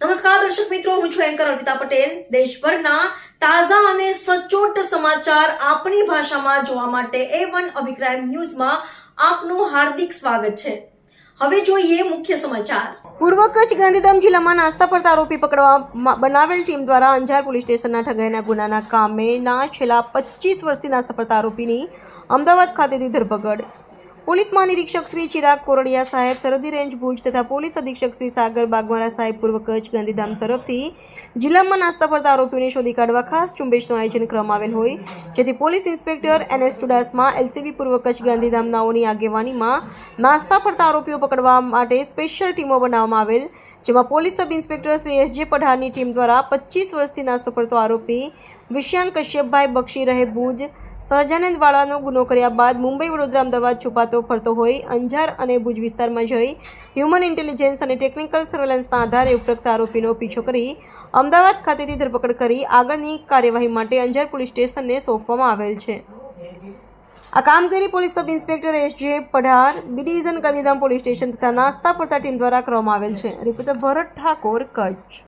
નમસ્કાર દર્શક મિત્રો, હું છું એન્કર અર્પિતા પટેલ. દેશભરના તાજા અને સચોટ સમાચાર આપણી ભાષામાં જોવા માટે એ વન અભિપ્રાય ન્યૂઝમાં આપનું હાર્દિક સ્વાગત છે. હવે જોઈએ મુખ્ય સમાચાર. પૂર્વ કચ્છ ગાંધીધામ જિલ્લામાં નાસ્તા પડતા આરોપી પકડવા બનાવેલ ટીમ દ્વારા અંજાર પોલીસ સ્ટેશનના ઠગાઈના ગુનાના કામેના છેલ્લા પચીસ વર્ષથી નાસ્તા પડતા આરોપીની અમદાવાદ ખાતેથી ધરપકડ. પોલીસ મહાનિરીક્ષક શ્રી ચિરાગ કોરડિયા સાહેબ સરહદી રેન્જ ભુજ તથા પોલીસ અધિક્ષક શ્રી સાગર બાગમારા સાહેબ પૂર્વ કચ્છ ગાંધીધામ તરફથી જિલ્લામાં નાસ્તા પડતા આરોપીઓને શોધી કાઢવા ખાસ ઝુંબેશનું આયોજન કરવામાં આવેલ હોય. જેથી police inspector N S Chudasama LCB પૂર્વ કચ્છ ગાંધીધામ નાઓની આગેવાનીમાં નાસ્તા પડતા આરોપીઓ પકડવા માટે સ્પેશિયલ ટીમો બનાવવામાં આવેલ, જેમાં police sub inspector Shri S J પઢારની team દ્વારા પચીસ વર્ષથી નાસ્તો પડતો આરોપી વિશ્યાંક કશ્યપભાઈ બક્ષી રહે ભુજ સહજાનંદવાળાનો ગુનો કર્યા બાદ મુંબઈ વડોદરા અમદાવાદ છુપાતો ફરતો હોય, અંજાર અને ભુજ વિસ્તારમાં જઈ હ્યુમન ઇન્ટેલિજન્સ અને ટેકનિકલ સર્વેલન્સના આધારે ઉપરોક્ત આરોપીનો પીછો કરી અમદાવાદ ખાતેથી ધરપકડ કરી આગળની કાર્યવાહી માટે અંજાર પોલીસ સ્ટેશનને સોંપવામાં આવેલ છે. આ કામગીરી police sub inspector S J Padhar, B division Gandhidham police station તથા નાસ્તા પડતા ટીમ દ્વારા કરવામાં આવેલ છે. રિપોર્ટર ભરત ઠાકોર કચ્છ.